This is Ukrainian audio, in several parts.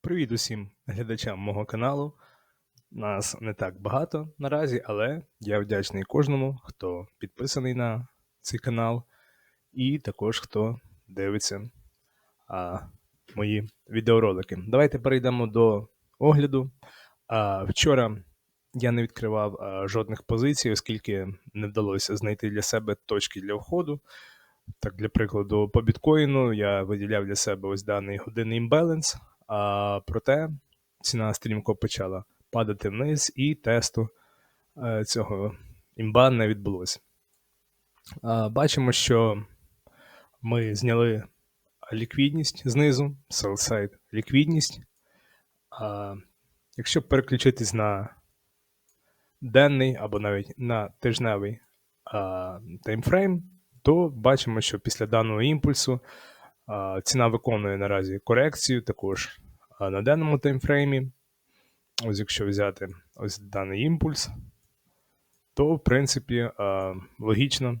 Привіт усім глядачам мого каналу. Нас не так багато наразі, але я вдячний кожному, хто підписаний на цей канал, і також хто дивиться а, мої відеоролики. Давайте перейдемо до огляду. А, вчора я не відкривав а, жодних позицій, оскільки не вдалося знайти для себе точки для входу. Так, для прикладу, по біткоїну я виділяв для себе ось даний годинний імбаланс, а проте ціна стрімко почала падати вниз, і тесту е, цього імба не відбулося. Бачимо, що ми зняли ліквідність знизу, sell-side ліквідність. А, Якщо переключитись на денний або навіть на тижневий а, таймфрейм, то бачимо, що після даного імпульсу ціна виконує наразі корекцію також на денному таймфреймі. Ось якщо взяти ось даний імпульс, то в принципі логічно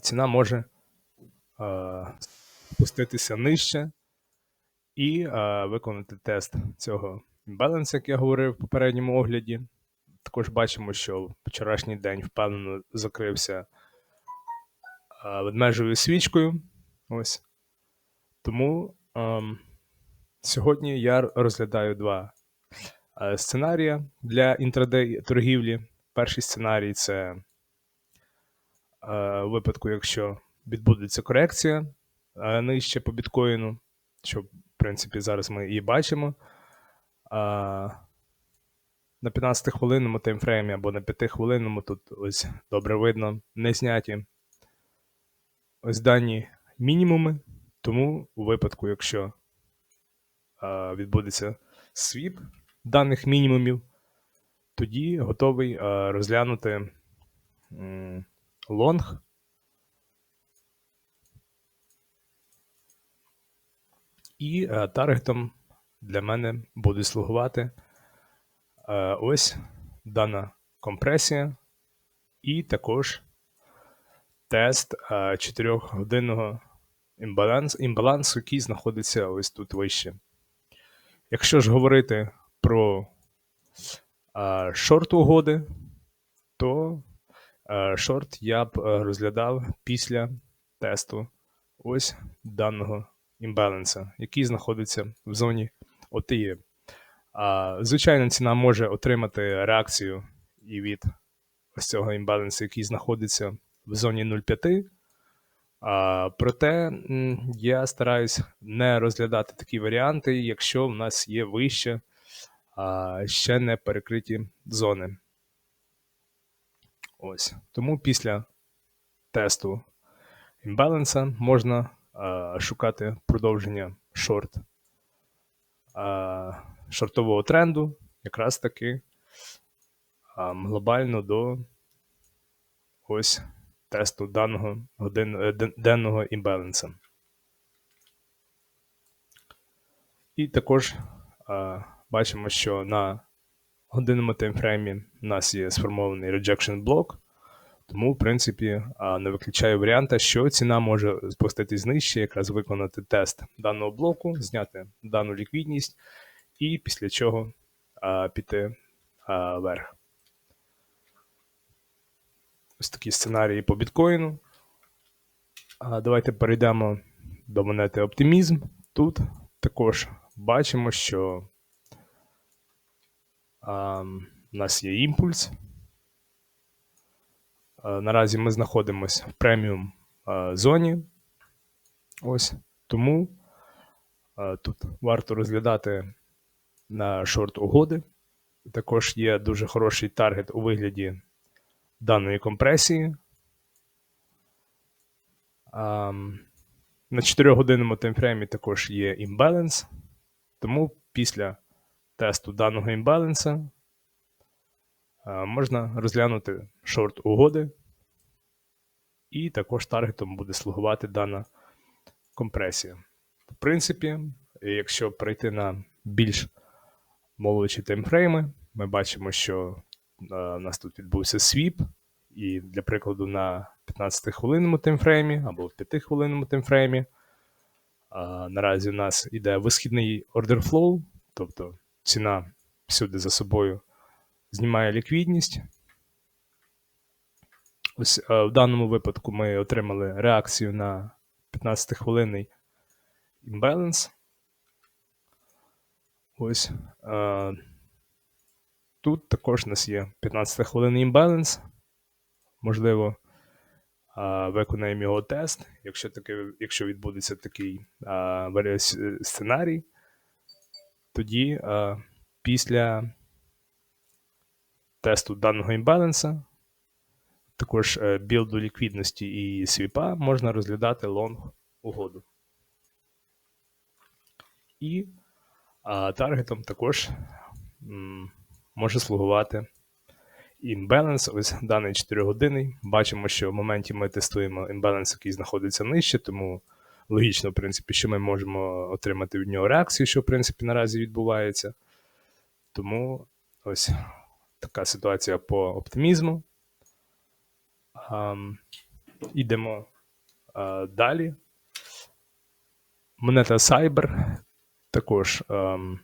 ціна може спуститися нижче і виконати тест цього імбалансу, як я говорив в попередньому огляді. Також бачимо, що вчорашній день впевнено закрився а, ведмежою свічкою. Ось. Тому ем, сьогодні я розглядаю два е, сценарії для інтрадей торгівлі. Перший сценарій це е, випадку, якщо відбудеться корекція е, нижче по біткоїну, що, в принципі, зараз ми і бачимо. А, на 15-хвилинному таймфреймі або на 5-хвилинному тут ось добре видно, не зняті ось дані мінімуми. Тому у випадку, якщо а, відбудеться свіп даних мінімумів, тоді готовий а, розглянути лонг. І а, таргетом для мене буде слугувати ось дана компресія, і також тест 4-годинного імбаланс, імбалансу, який знаходиться ось тут вище. Якщо ж говорити про шорт угоди, то шорт я б розглядав після тесту ось даного імбаланса, який знаходиться в зоні OTE. Звичайно, ціна може отримати реакцію і від ось цього імбалансу, який знаходиться в зоні 0,5. А, Проте я стараюсь не розглядати такі варіанти, якщо в нас є вище а, ще не перекриті зони. Ось. Тому після тесту імбаланса можна шукати продовження шорт шортового тренду, якраз таки глобально до ось тесту даного годин, е, денного імбаланса. І також а, бачимо, що на годинному таймфреймі у нас є сформований rejection блок, тому, в принципі, а, не виключаю варіанта, що ціна може спуститись нижче, якраз виконати тест даного блоку, зняти дану ліквідність, і після чого а, піти а, вверх. Ось такі сценарії по біткоїну. А Давайте перейдемо до монети Оптимізм. Тут також бачимо, що а, у нас є імпульс. А, наразі ми знаходимося в преміум а, зоні. Ось Тому а, тут варто розглядати на шорт угоди. Також є дуже хороший таргет у вигляді даної компресії. На 4-годинному таймфреймі також є імбаланс, тому після тесту даного імбаланса можна розглянути шорт угоди, і також таргетом буде слугувати дана компресія. В принципі, якщо перейти на більш молодші таймфрейми, ми бачимо, що у нас тут відбувся свіп, І для прикладу на 15-хвилинному таймфреймі або в 5-хвилинному таймфреймі. А, наразі у нас йде висхідний order flow, тобто ціна всюди за собою знімає ліквідність. Ось е, в даному випадку ми отримали реакцію на 15-хвилинний імбаланс. Ось тут також у нас є 15-хвилинний імбаланс. Можливо, виконаємо його тест, якщо таки, якщо відбудеться такий е, сценарій, тоді після тесту даного імбаланса, також е, білду ліквідності і свіпа можна розглядати лонг угоду. І а, таргетом також може слугувати імбаланс. Ось даний 4 години. Бачимо, що в моменті ми тестуємо імбаланс, який знаходиться нижче, тому логічно, в принципі, що ми можемо отримати від нього реакцію, що в принципі наразі відбувається. Тому ось така ситуація по оптимізму. Ідемо далі. Монета Cyber також ем,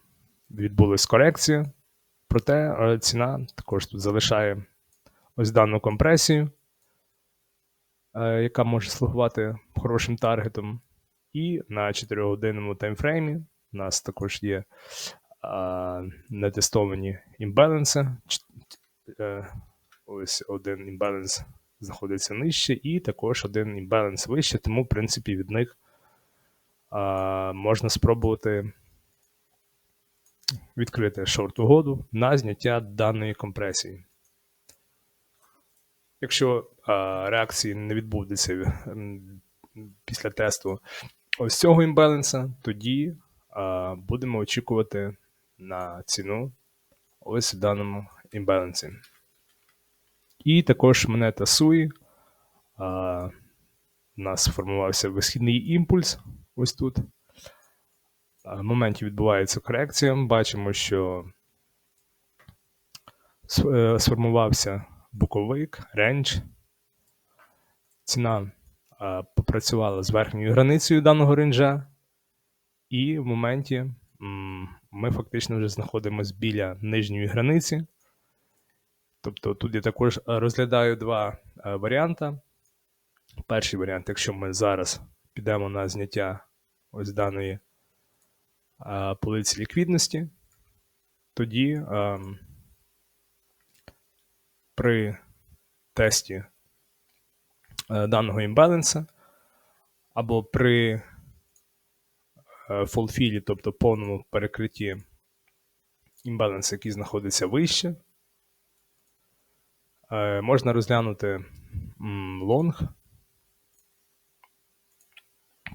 відбулась корекція, проте е, ціна також тут залишає ось дану компресію, е, яка може слугувати хорошим таргетом. І на 4-годинному таймфреймі у нас також є а, нетестовані е, Ось один імбаланс знаходиться нижче, і також один імбаланс вище, тому, в принципі, від них можна спробувати відкрити шорт-угоду на зняття даної компресії. Якщо реакції не відбудеться після тесту ось цього імбаланса, тоді будемо очікувати на ціну ось в даному імбалансі. І також монета SUI. У нас сформувався висхідний імпульс ось тут. В моменті відбувається корекція. Бачимо, що е, сформувався боковик, рендж. Ціна попрацювала з верхньою границею даного ренджа, і в моменті ми фактично вже знаходимося біля нижньої границі. Тобто тут я також е, розглядаю два е, варіанти. Перший варіант, якщо ми зараз підемо на зняття ось даної полиці ліквідності, тоді ем, при тесті е, даного імбаланса або при е, фолфілі, тобто повному перекритті імбалансу, який знаходиться вище, е, можна розглянути лонг.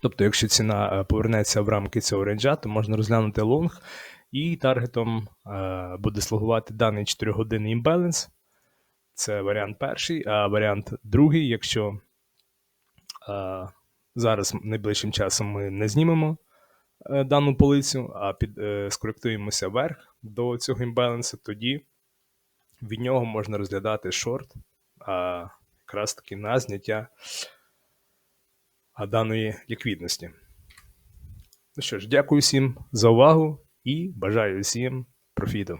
Тобто, якщо ціна е, повернеться в рамки цього рейнджа, то можна розглянути лонг, і таргетом е, буде слугувати даний 4-годинний імбаланс. Це варіант перший, а варіант другий, якщо е, зараз найближчим часом ми не знімемо дану полицю, а під, скоректуємося вверх до цього імбалансу, тоді від нього можна розглядати шорт, а якраз таки на зняття даної ліквідності. Ну що ж, дякую всім за увагу і бажаю всім профіту.